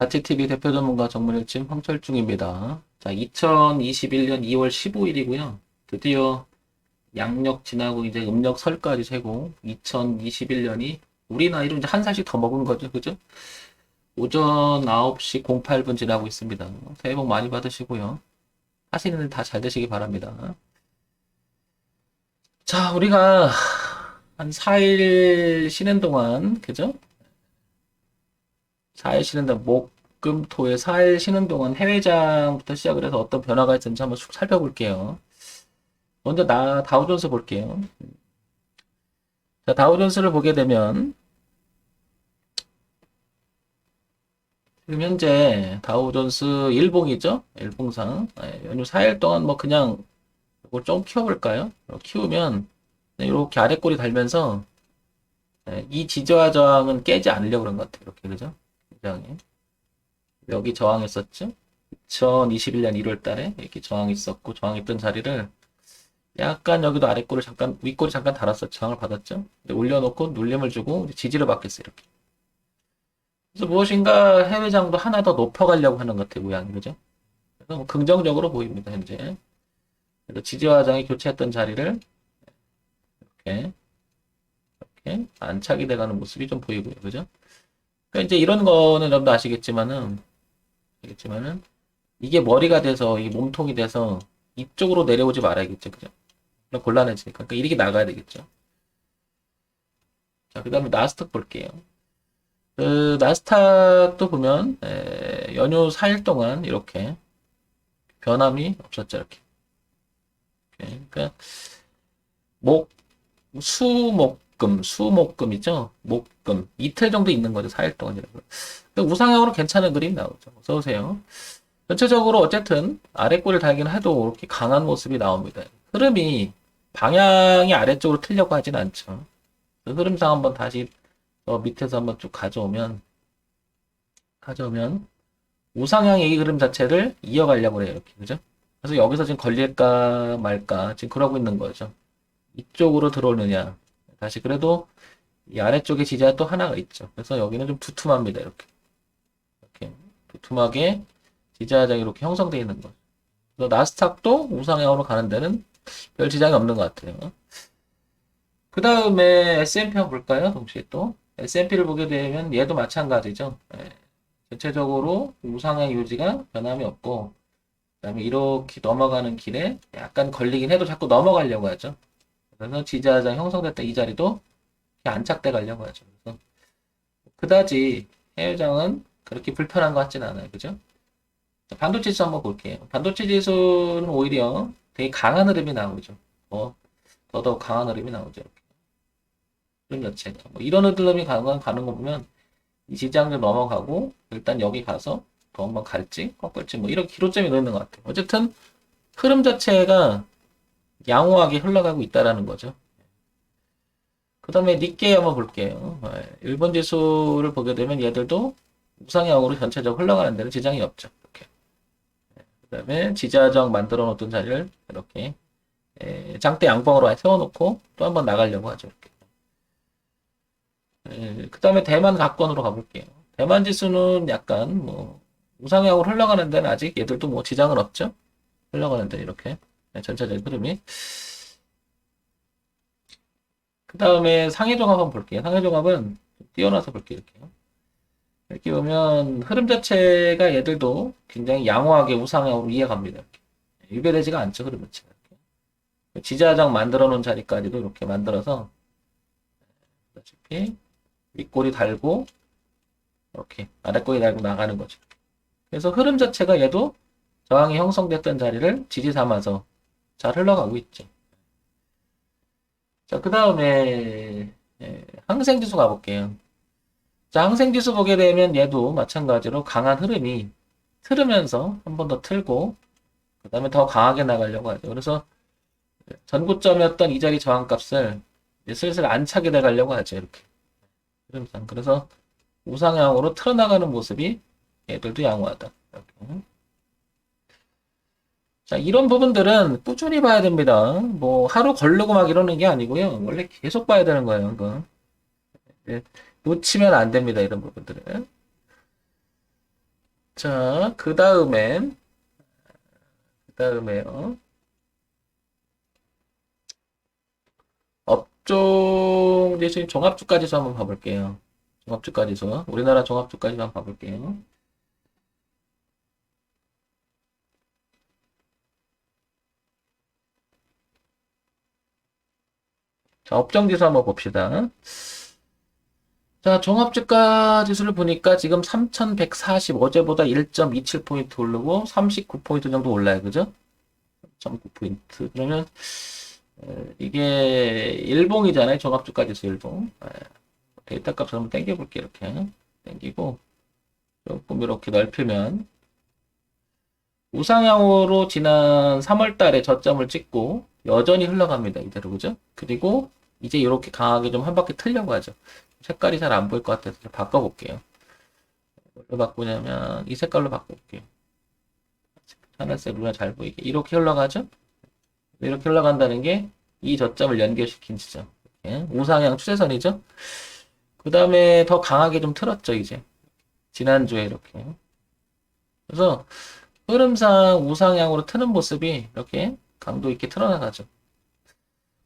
자치TV 대표 전문가 정문일침 황철중입니다. 자, 2021년 2월 15일이고요. 드디어 양력 지나고 이제 음력 설까지 세고 2021년이 우리 나이로 이제 한 살씩 더 먹은 거죠. 그죠? 오전 9시 08분 지나고 있습니다. 새해 복 많이 받으시고요. 하시는 일 다 잘 되시기 바랍니다. 자, 우리가 한 4일 쉬는 동안, 그죠? 4일 쉬는 날 목, 금, 토에 4일 쉬는 동안 해외장부터 시작을 해서 어떤 변화가 있었는지 한번 쭉 살펴볼게요. 먼저 나 다우존스 볼게요. 자, 다우존스를 보게 되면 지금 현재 다우존스 일봉이죠? 일봉상. 아, 예, 연휴 4일 동안 뭐 그냥 이걸 좀 키워볼까요? 키우면 네, 이렇게 아래 꼬리 달면서 네, 이 지저와 저항은 깨지 않으려고 그런 것 같아요. 이렇게, 그죠? 분량이 여기 저항했었죠? 2021년 1월 달에 이렇게 저항했었고 저항했던 자리를 약간 여기도 아래꼬를 잠깐 윗꼬리 잠깐 달았어 저항을 받았죠? 올려놓고 눌림을 주고 지지를 받겠어요 이렇게 그래서 무엇인가 해외장도 하나 더 높여가려고 하는 것 같아요 모양이 그죠? 그래서 뭐 긍정적으로 보입니다 현재 그래서 지지화장이 교체했던 자리를 이렇게 이렇게 안착이 돼가는 모습이 좀 보이고요 그죠? 그러니까 이제 이런 거는 여러분도 아시겠지만은, 아시겠지만은, 이게 머리가 돼서, 이 몸통이 돼서, 이쪽으로 내려오지 말아야겠죠. 그죠? 그럼 곤란해지니까. 그러니까 이렇게 나가야 되겠죠. 자, 그 다음에 나스닥 볼게요. 그, 나스닥도 보면, 에, 연휴 4일 동안 이렇게 변함이 없었죠. 이렇게. 네, 그러니까, 목, 수, 목, 목금, 수목금이죠. 목금. 이틀 정도 있는 거죠. 4일 동안이라고. 그러니까 우상향으로 괜찮은 그림이 나오죠. 어서오세요. 전체적으로 어쨌든 아래 꼬리를 달긴 해도 이렇게 강한 모습이 나옵니다. 흐름이 방향이 아래쪽으로 틀려고 하진 않죠. 그 흐름상 한번 다시 어, 밑에서 한번 쭉 가져오면 가져오면 우상향의 이 흐름 자체를 이어가려고 그래요. 이렇게 그죠? 그래서 여기서 지금 걸릴까 말까 지금 그러고 있는 거죠. 이쪽으로 들어오느냐 다시 그래도 이 아래쪽에 지지가 또 하나가 있죠. 그래서 여기는 좀 두툼합니다. 이렇게. 이렇게 두툼하게 지지하장이 이렇게 형성되어 있는 거. 그래서 나스닥도 우상향으로 가는 데는 별 지장이 없는 것 같아요. 그 다음에 S&P 한번 볼까요? 동시에 또. S&P를 보게 되면 얘도 마찬가지죠. 예. 전체적으로 우상향 유지가 변함이 없고, 그 다음에 이렇게 넘어가는 길에 약간 걸리긴 해도 자꾸 넘어가려고 하죠. 그래서 지지하장 형성됐다 이 자리도 안착돼 가려고 하죠. 그래서 그다지 해외장은 그렇게 불편한 것 같지는 않아요. 그죠? 반도체 지수 한번 볼게요. 반도체 지수는 오히려 되게 강한 흐름이 나오죠. 뭐, 더더욱 강한 흐름이 나오죠. 흐름 자체가. 뭐 이런 흐름이 가는, 가는 거 보면 이 지지장을 넘어가고 일단 여기 가서 더 한번 갈지 꺾을지 뭐 이런 기로점이 놓이는 것 같아요. 어쨌든 흐름 자체가 양호하게 흘러가고 있다라는 거죠. 그 다음에 니께 한번 볼게요. 어, 일본 지수를 보게 되면 얘들도 우상향으로 전체적으로 흘러가는 데는 지장이 없죠. 이렇게. 그 다음에 지자정 만들어 놓던 자리를 이렇게 예, 장대 양봉으로 세워놓고 또 한번 나가려고 하죠. 예, 그 다음에 대만 각권으로 가볼게요. 대만 지수는 약간 뭐 우상향으로 흘러가는 데는 아직 얘들도 뭐 지장은 없죠. 흘러가는 데 이렇게. 네, 전체적인 흐름이. 그 다음에 상해종합 한번 볼게요. 상해종합은 뛰어나서 볼게요. 이렇게. 이렇게 보면 흐름 자체가 얘들도 굉장히 양호하게 우상향으로 이어갑니다. 유별되지가 않죠, 흐름 자체가. 지자장 만들어 놓은 자리까지도 이렇게 만들어서 어차피 윗꼬리 달고 이렇게 아랫꼬리 달고 나가는 거죠. 그래서 흐름 자체가 얘도 저항이 형성됐던 자리를 지지 삼아서 잘 흘러가고 있죠. 자, 그 다음에 예, 항생지수 가볼게요. 자, 항생지수 보게 되면 얘도 마찬가지로 강한 흐름이 틀으면서 한 번 더 틀고 그 다음에 더 강하게 나가려고 하죠. 그래서 전고점이었던 이 자리 저항값을 슬슬 안 차게 돼가려고 하죠. 이렇게. 흐름상. 그래서 우상향으로 틀어나가는 모습이 얘들도 양호하다. 이렇게. 자, 이런 부분들은 꾸준히 봐야 됩니다. 뭐, 하루 걸르고 막 이러는 게 아니고요. 원래 계속 봐야 되는 거예요, 이건. 네, 놓치면 안 됩니다, 이런 부분들은. 자, 그 다음엔, 그 다음에요. 업종, 이제 지금 종합주까지서 한번 봐볼게요. 종합주까지서. 우리나라 종합주까지 한번 봐볼게요. 자, 업종지수 한번 봅시다. 자, 종합주가 지수를 보니까 지금 3140, 어제보다 1.27포인트 오르고 39포인트 정도 올라요. 그죠? 3.9포인트. 그러면, 에, 이게 일봉이잖아요. 종합주가 지수 일봉. 에, 데이터 값을 한번 당겨 볼게요. 이렇게. 당기고, 조금 이렇게 넓히면, 우상향으로 지난 3월 달에 저점을 찍고, 여전히 흘러갑니다. 이대로. 그죠? 그리고, 이제 이렇게 강하게 좀 한 바퀴 틀려고 하죠. 색깔이 잘 안 보일 것 같아서 좀 바꿔볼게요. 뭘로 바꾸냐면 이 색깔로 바꿔볼게요. 하늘색 눈에 잘 보이게 이렇게 흘러가죠? 이렇게 흘러간다는 게 이 저점을 연결시킨 지점. 우상향 추세선이죠? 그 다음에 더 강하게 좀 틀었죠, 이제. 지난주에 이렇게. 그래서 흐름상 우상향으로 트는 모습이 이렇게 강도 있게 틀어나가죠.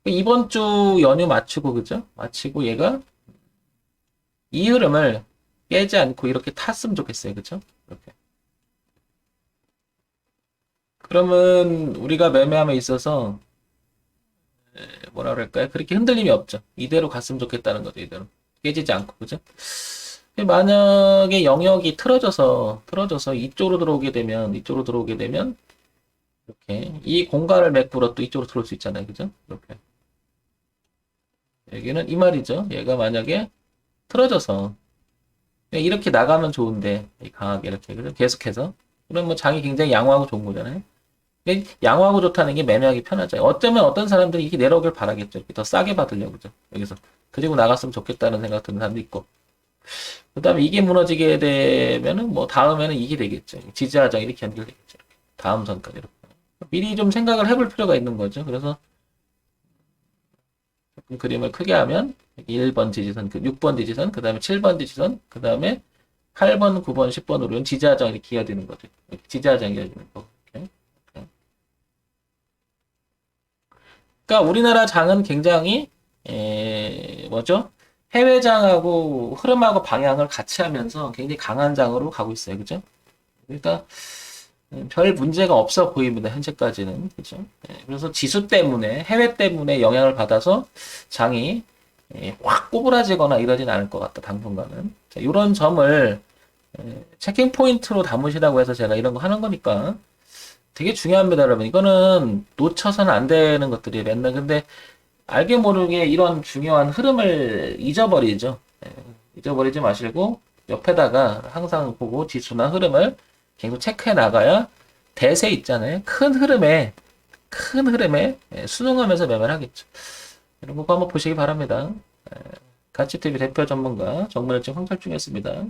이번 주 연휴 마치고, 그죠? 마치고 얘가 이 흐름을 깨지 않고 이렇게 탔으면 좋겠어요. 그쵸? 이렇게. 그러면 우리가 매매함에 있어서 에, 뭐라 그럴까요? 그렇게 흔들림이 없죠. 이대로 갔으면 좋겠다는 거죠. 이대로. 깨지지 않고. 그죠? 만약에 영역이 틀어져서 틀어져서 이쪽으로 들어오게 되면 이쪽으로 들어오게 되면 이렇게 이 공간을 메꾸러 또 이쪽으로 들어올 수 있잖아요. 그죠? 이렇게. 여기는 이 말이죠. 얘가 만약에 틀어져서 이렇게 나가면 좋은데 강하게 이렇게 그래서 계속해서 그럼 뭐 장이 굉장히 양호하고 좋은 거잖아요. 근데 양호하고 좋다는 게 매매하기 편하죠. 어쩌면 어떤 사람들이 이게 내려오길 바라겠죠. 이렇게 더 싸게 받으려고 그죠. 여기서 그리고 나갔으면 좋겠다는 생각 드는 사람도 있고. 그 다음에 이게 무너지게 되면은 뭐 다음에는 이게 되겠죠. 지지하장 이렇게 연결되겠죠. 이렇게. 다음 선까지 이렇게. 미리 좀 생각을 해볼 필요가 있는 거죠. 그래서 그림을 크게 하면 1번 지지선, 그 6번 지지선, 그 다음에 7번 지지선, 그 다음에 8번, 9번, 10번으로는 지지하장이 이렇게 이어지는 거죠. 이렇게 지지하장이 이어지는 거. 그러니까 우리나라 장은 굉장히 에, 뭐죠? 해외장하고 흐름하고 방향을 같이 하면서 굉장히 강한 장으로 가고 있어요. 그죠? 그러니까 음, 별 문제가 없어 보입니다. 현재까지는. 그죠? 예, 그래서 지수 때문에, 해외 때문에 영향을 받아서 장이 예, 확 꼬부라지거나 이러진 않을 것 같다. 당분간은. 자, 이런 점을 예, 체킹 포인트로 담으시라고 해서 제가 이런 거 하는 거니까 되게 중요합니다, 여러분. 이거는 놓쳐서는 안 되는 것들이 맨날 근데 알게 모르게 이런 중요한 흐름을 잊어버리죠. 예, 잊어버리지 마시고 옆에다가 항상 보고 지수나 흐름을 계속 체크해 나가야 대세 있잖아요. 큰 흐름에 큰 흐름에 예, 순응하면서 매매를 하겠죠. 거 한번 보시기 바랍니다. 예, 가치TV 대표 전문가 정문일증 황철중이었습니다.